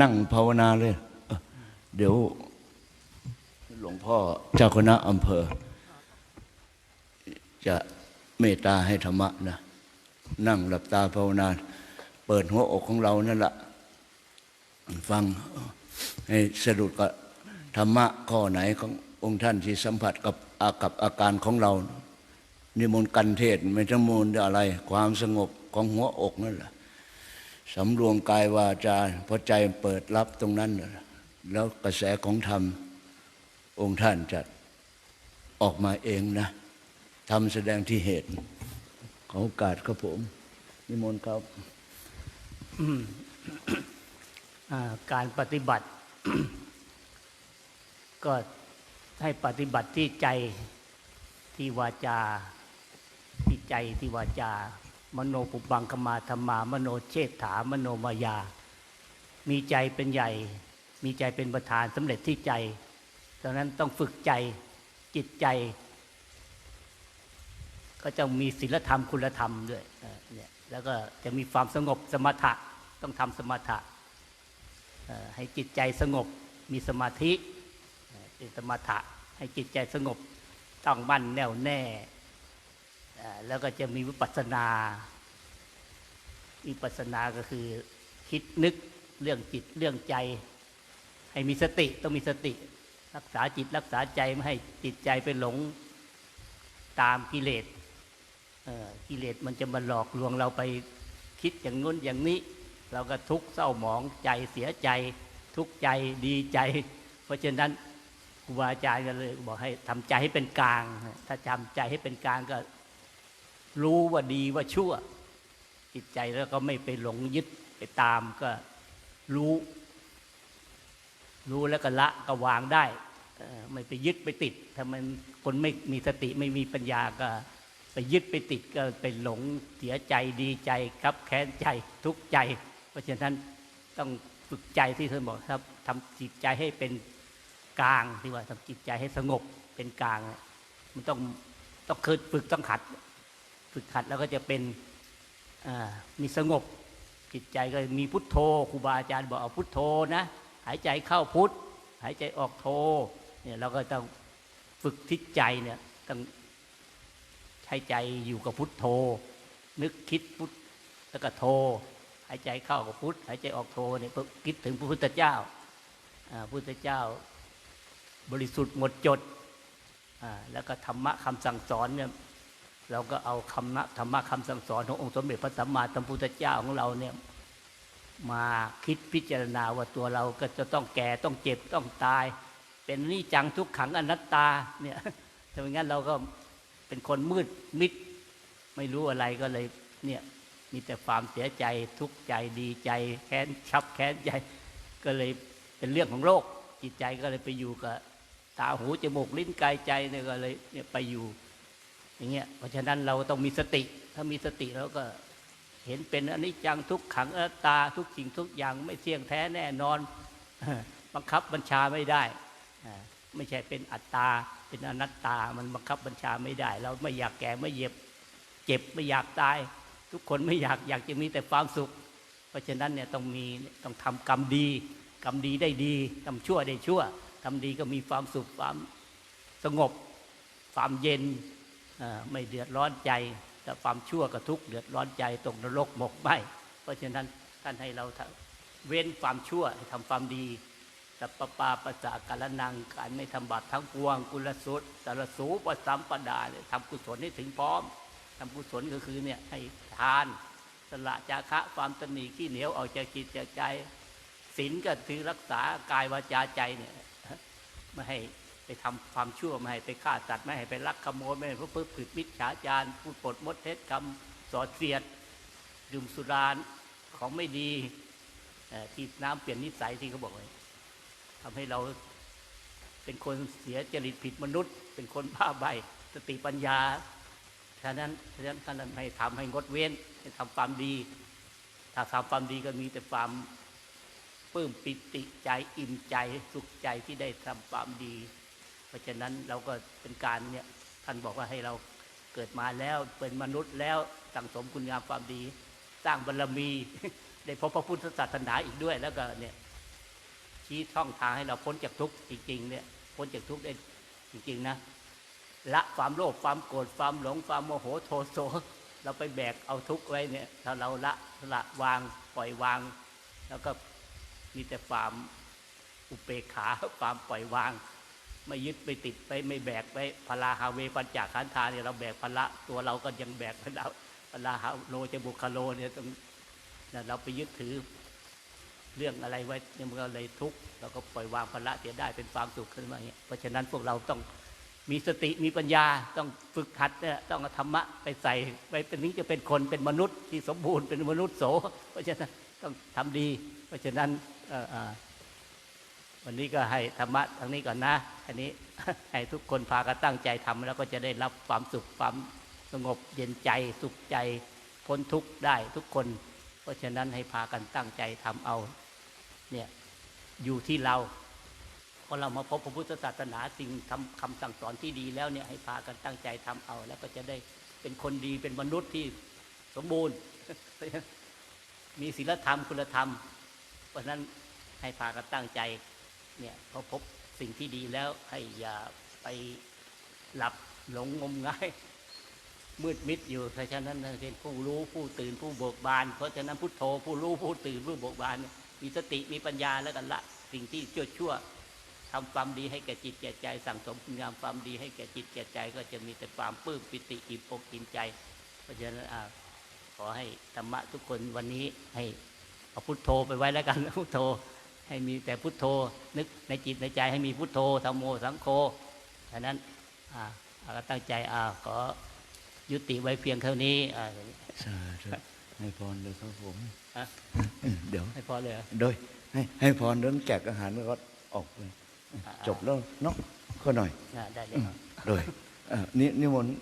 นั่งภาวนาเลย เดี๋ยวหลวงพ่อเจ้าคณะอำเภอ จะเมตตาให้ธรรมะนะ นั่งหลับตาภาวนา เปิดหัวอกของเรานั่นแหละฟังให้สะดุดกับธรรมะข้อไหนขององค์ท่านที่สัมผัสกับอากับอาการของเรา นิมนต์กันเทศไม่ต้องมนต์อะไร ความสงบของหัวอกนั่นแหละ สำรวมกายวาจาเพราะใจเปิดรับตรงนั้น แล้วกระแสของธรรมองค์ท่านจะออกมาเองนะทำแสดงที่เหตุ ขอโอกาสครับผม นิมนต์ครับการปฏิบัติ ก็ให้ปฏิบัติที่ใจที่วาจา ที่ใจที่วาจา มโนปุบังคมาธรรมามโนเชษฐามโนมายา มีใจเป็นใหญ่ มีใจเป็นประธานสำเร็จที่ใจดังนั้นต้องฝึกใจจิตใจ ก็จะมีศีลธรรมคุณธรรมด้วยเนี่ยแล้วก็จะมีความสงบสมถะต้องทำสมถะให้จิตใจสงบมีสมาธิเป็นสมถะให้จิตใจสงบต้องมั่นแน่วแน่ แล้วก็จะมีวิปัสสนา วิปัสสนาก็คือคิดนึกเรื่องจิตเรื่องใจ ให้มีสติต้องมีสติ รักษาจิตรักษาใจไม่ให้จิตใจไปหลงตามกิเลสกิเลสมันจะมาหลอกลวงเราไปคิดอย่างนู้นอย่างนี้ เราก็ทุกข์เศร้าหมองใจเสียใจ ทุกข์ใจดีใจ เพราะฉะนั้นครูบาอาจารย์ก็เลยบอกให้ทำใจให้เป็นกลาง ถ้าทำใจให้เป็นกลางก็ รู้ว่าดีว่าชั่ว จิตใจแล้วก็ไม่ไปหลงยึดไปตามก็รู้ รู้แล้วก็ละก็วางได้ไม่ไปยึดไปติดถ้ามันคนไม่มีสติไม่มีปัญญาก็ไปยึดไปติดก็ไปหลงเสียใจดีใจครับแค้นใจทุกข์ใจ เพราะฉะนั้นต้องฝึกใจที่เธอบอกครับทำจิตใจให้เป็นกลางที่ว่าทำจิตใจให้สงบเป็นกลาง มันต้องต้องเคยฝึกต้องขัด ฝึกขัดแล้วก็จะเป็นมีสงบจิตใจก็มีพุทโธครูบาอาจารย์บอกเอาพุทโธนะ หายใจเข้าพุทหายใจออกโธเนี่ยเราก็ต้องฝึกทิศใจเนี่ยต้องใช้ใจอยู่กับพุทโธ นึกคิดพุทแล้วก็โธหายใจเข้ากับพุทหายใจออกโธเนี่ยคิดถึงพระพุทธเจ้าอ่าพุทธเจ้า บริสุทธิ์หมดจดแล้วก็ธรรมะคำสั่งสอนเนี่ย เราก็เอาคำนะธรรมะคำสั่งสอนขององค์สมเด็จพระสัมมาสัมพุทธเจ้าของเราเนี่ยมาคิดพิจารณาว่าตัวเราก็จะต้องแก่ต้องเจ็บต้องตาย เป็นนิจจังทุกขังอนัตตาเนี่ยถ้าไม่งั้นเราก็เป็นคนมืดมิด ไม่รู้อะไรก็เลยเนี่ยมีแต่ความเสียใจทุกข์ใจดีใจ แค้นชับแค้นใจก็เลยเป็นเรื่องของโลกจิตใจก็เลยไปอยู่กับตาหูจมูกลิ้นกายใจเนี่ยก็เลยเนี่ยไปอยู่ อย่างเงี้ยเพราะฉะนั้นเราต้องมีสติ ถ้ามีสติแล้วก็เห็นเป็นอนิจจังทุกขังอนัตตาทุกสิ่งทุกอย่างไม่เที่ยงแท้แน่นอน บังคับบัญชาไม่ได้ ไม่ใช่เป็นอัตตา เป็นอนัตตามันบังคับบัญชาไม่ได้ เราไม่อยากแก่ไม่เย็บเจ็บไม่อยากตาย ทุกคนไม่อยากอยากจะมีแต่ความสุข เพราะฉะนั้นเนี่ยต้องมีต้องทำกรรมดี กรรมดีได้ดีทำชั่วได้ชั่วทำดีก็มีความสุขความสงบ ความเย็น ไม่เดือดร้อนใจ แต่ความชั่วก็ทุกเดือดร้อนใจตกนรกหมกไหมเพราะฉะนั้นท่านให้เราเว้นความชั่วทำความดีสัพปปาปัสสะกาลนังการไม่ทำบาปทั้งปวง กุลสุตสารสูปสัมปดาทำกุศลให้ถึงพร้อมทำกุศลก็คือเนี่ยให้ทานสละจาคะความตนีขี้เหนียวออกจากจิตจากใจศีลก็ถือรักษากายวาจาใจเนี่ยไม่ให้ ไปทำความชั่วไม่ให้ไปฆ่าสัตว์ไม่ให้ไปลักขโมยไม่ให้ประพฤติผิดมิจฉาจารพูดปดมดเท็จคำสอดเสียด ดื่มสุรานของไม่ดีที่น้ำเปลี่ยนนิสัยที่เขาบอกไว้ทำให้เราเป็นคนเสียจริตผิดมนุษย์ เป็นคนบ้าใบสติปัญญาฉะนั้นฉะนั้นท่านให้ทำให้งดเว้นให้ทำความดี ถ้าทำความดีก็มีแต่ความปลื้มปิติใจอิ่มใจสุขใจที่ได้ทำความดี เพราะฉะนั้นเราก็เป็นการเนี่ยท่านบอกว่าให้เราเกิดมาแล้วเป็นมนุษย์แล้วสั่งสมคุณงามความดี สร้างบารรมีได้พบพระพุทธศาสนาอีกด้วย แล้วก็เนี่ยชี้ช่องทางให้เราพ้นจากทุกข์จริงๆเนี่ยพ้นจากทุกข์ได้จริงๆนะละความโลภความโกรธความหลงความโมโหโทโสเราไปแบกเอาทุกข์ไว้เนี่ย ถ้าเราละละวางปล่อยวาง แล้วก็มีแต่ความอุเปกขาความปล่อยวาง ไม่ยึดไปติดไปไม่แบกไปพลาฮาเวปัญจขันธาเนี่ยเราแบกพละตัวเราก็ยังแบกพละพลาฮาโลจะบุคโลเนี่ยต้องเราไปยึดถือเรื่องอะไรไว้เนี่ยมันก็เลยทุกข์เราก็ปล่อยวางพละเสียได้เป็นความสุขขึ้นมาอย่างเงี้ยเพราะฉะนั้นพวกเราต้องมีสติมีปัญญาต้องฝึกหัดเนี่ยต้องธรรมะไปใส่ไปเป็นนี้จะเป็นคนเป็นมนุษย์ที่สมบูรณ์เป็นมนุษย์โส เพราะฉะนั้นต้องทำดี เพราะฉะนั้นอ่อเอ่อ วันนี้ก็ให้ธรรมะทางนี้ก่อนนะ อันนี้ให้ทุกคนพากันตั้งใจทำแล้วก็จะได้รับความสุขความสงบเย็นใจสุขใจพ้นทุกข์ได้ทุกคน เพราะฉะนั้นให้พากันตั้งใจทำเอาเนี่ยอยู่ที่เราพอเรามาพบพระพุทธศาสนาสิ่งทำคำสั่งสอนที่ดีแล้วเนี่ยให้พากันตั้งใจทำเอา แล้วก็จะได้เป็นคนดีเป็นมนุษย์ที่สมบูรณ์ มีศีลธรรมคุณธรรม เพราะฉะนั้นให้พากันตั้งใจ เนี่ยพอพบสิ่งที่ดีแล้วให้อย่าไปหลับหลงงมงายมืดมิดอยู่เพราะฉะนั้นเป็นผู้รู้ผู้ตื่นผู้เบิกบาน เพราะฉะนั้นพุทโธผู้รู้ผู้ตื่นผู้เบิกบาน มีสติมีปัญญาแล้วกันละสิ่งที่ชั่วชั่วทำความดีให้แก่จิตแก่ใจ สั่งสมคุณงามความดีให้แก่จิตแก่ใจ ก็จะมีแต่ความปลื้มปิติอิ่มอกอิ่มใจ เพราะฉะนั้นขอให้ธรรมะทุกคนวันนี้ให้เอาพุทโธไปไว้แล้วกันพุทโธ ให้มีแต่พุทโธ นึกในจิตในใจให้มีพุทโธธรรมโมสังโฆฉะนั้นอ่าเอาก็ตั้งใจอ่าขอยุติไว้เพียงเท่านี้อ่าสาธุให้พรเลยครับผมฮะเดี๋ยวให้พอเลยเหรอโดยให้ให้พรเรื่องแจกอาหารแล้วก็ออกเลยอ่าจบแล้วเนาะก็หน่อยอ่าได้เลยครับโดยเอ่อนินิมนต์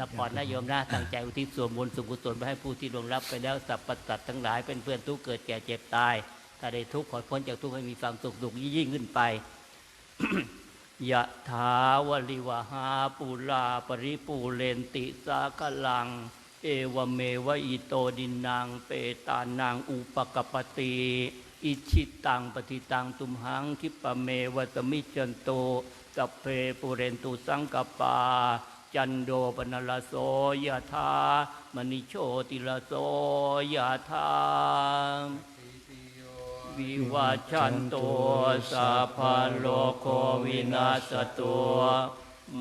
รับพรนะโยมนะตั้งใจอุทิศส่วนบุญสุขกุศลไปให้ผู้ที่ดวงรับไปแล้วสัพพสัตว์ทั้งหลายเป็นเพื่อนทุกข์เกิดแก่เจ็บตาย ถ้าได้ทุกข์ขอพ้นจากทุกข์ให้มีความสุขสุขยิ่งขึ้นไปยะถาวลิวหาปูลาปริปูเรนติสากลัง เอวเมวะอิโตดินังเปตานังอุปกปปติอิชิตังปฏิตังตุมหังคิปะเมวัตมิจันโตสัเพปุเรนตุสังกปา จันโดปนลโสยะธามณิโชติลโสยะธา วิวัชันโตสัพพะโลโควินาสตุ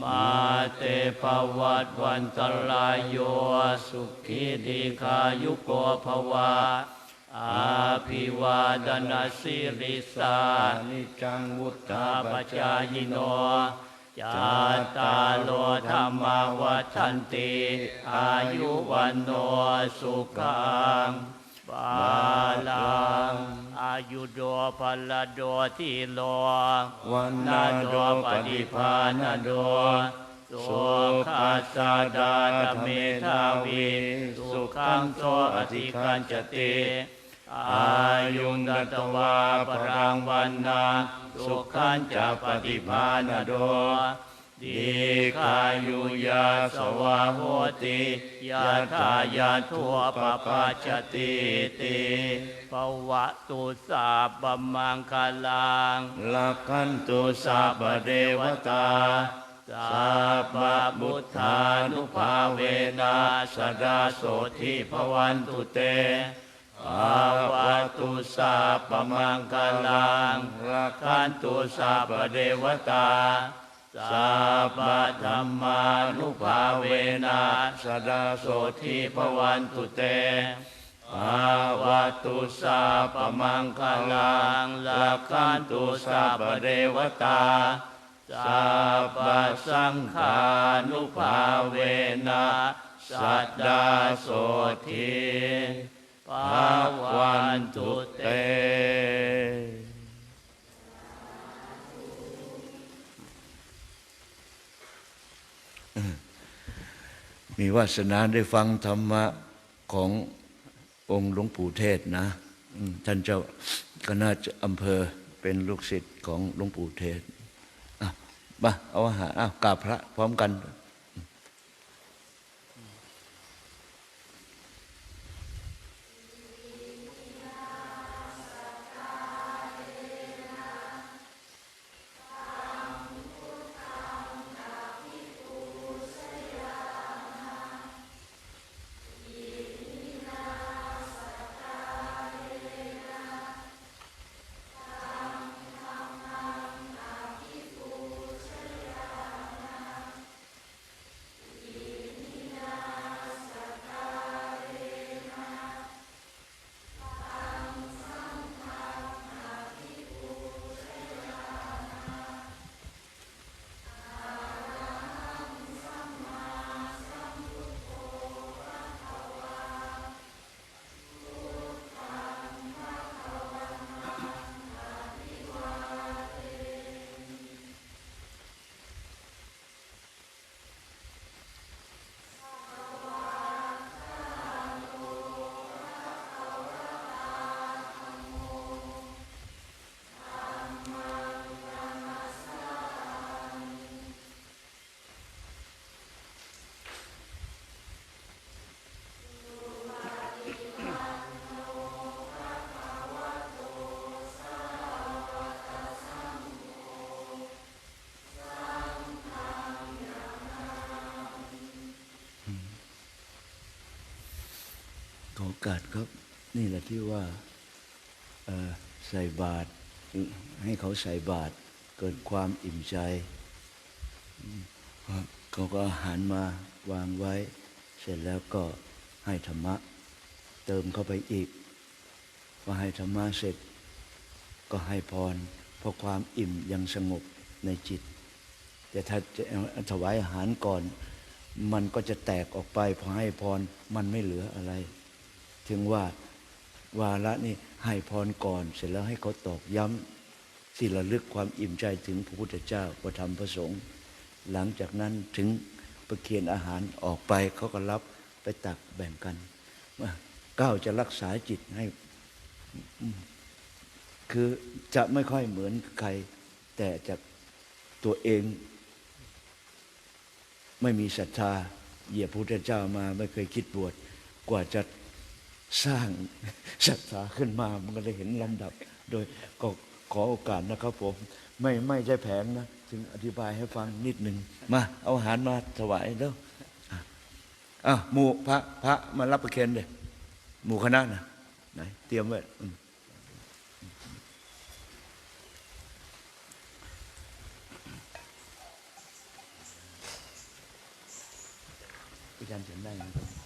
มาเตภวัตวันตรายโยสุขีติขายุโกภวะอาภิวาดนาสิริสานิจังวุฒาตาปจาจายโนจาตาโลธรรมาวัฏันติ อายุวันโนสุขัง บาลังอายุโดพลโดทิโลวันนาโดปฏิภาณโดโดโสขัสสะดาตเมธาวีสุขังโสอธิคันจติอายุงกตวาปรังวันนาสุขันจะปฏิภาณโด ดีคายุยาสวาโหติยาทายาทั่วปปาชติติปวะตุสาบมังคลังลักขันตุสัพพเทวตาสัพพะบุทธานุภาเวนะสดาโสทิภวันตุเตภาวะตุสัพพมังคลังลักขันตุสัพพเทวตา สัพพะธรรมานุภาเวนะสดาโสทิภวันตุเตภาวะตุสัพพมังคลังลักขันตุสัพเทวตาสัพพสังฆานุภาเวนะสัตดาโสทิภาวันตุเต มีวาสนาได้ฟังธรรมะขององค์หลวงปู่เทศนะ ท่านเจ้าคณะอำเภอเป็นลูกศิษย์ของหลวงปู่เทศอะมาเอาอาหารอ้าวกราบพระพร้อมกัน ขอโอกาสครับ นี่แหละที่ว่าใส่บาตรให้เขาใส่บาตรเกิดความอิ่มใจ เขาก็อาหารมาวางไว้ เสร็จแล้วก็ให้ธรรมะ เติมเข้าไปอีกพอให้ธรรมะเสร็จ ก็ให้พรเพราะความอิ่มยังสงบในจิต แต่ถ้าจะถวายอาหารก่อน มันก็จะแตกออกไปพอให้พรมันไม่เหลืออะไร ถึงว่าวาระนี่ให้พรก่อน เสร็จแล้วให้เขาตอกย้ำที่ระลึกความอิ่มใจถึงพระพุทธเจ้าพระธรรมพระสงฆ์หลังจากนั้นถึงประเคียนอาหารออกไปเขาก็รับไปตักแบ่งกันว่าก้าวจะรักษาจิตให้คือจะไม่ค่อยเหมือนใคร แต่จากตัวเอง ไม่มีศรัทธาเหยียบพระพุทธเจ้ามาไม่เคยคิดบวชกว่าจะ สร้างศรัทธาขึ้นมา มันก็เลยเห็นลำดับ โดยก็ขอโอกาสนะครับผม ไม่ไม่ใช่แผงนะถึงอธิบายให้ฟังนิดหนึ่งมา เอาอาหารมาถวายเด้ออะหมู่พระพระมารับประเคนเลยหมู่คณะนะไหนเตรียมไว้อืมอาจารย์เขียนได้ไหมครับ